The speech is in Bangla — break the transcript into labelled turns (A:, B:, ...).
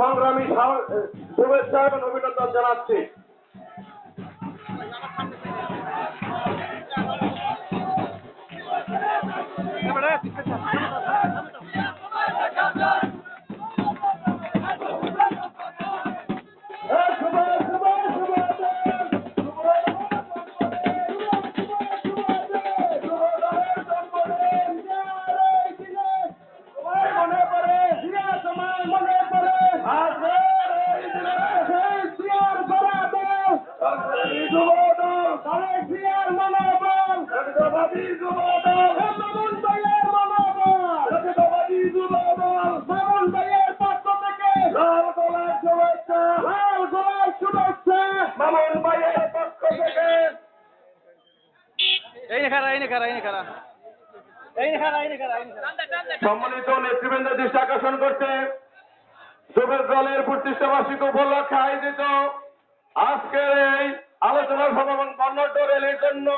A: সংগ্রামী শুভেচ্ছা এবং অভিনন্দন জানাচ্ছি
B: Come on.
A: সম্মানিত নেতৃবৃন্দ দৃষ্টি আকর্ষণ করছে যুবের দলের প্রতিষ্ঠা বার্ষিক উপলক্ষে আয়োজিত আজকের এই আলোচনার সমাগম কর্ণাটক রেলের জন্য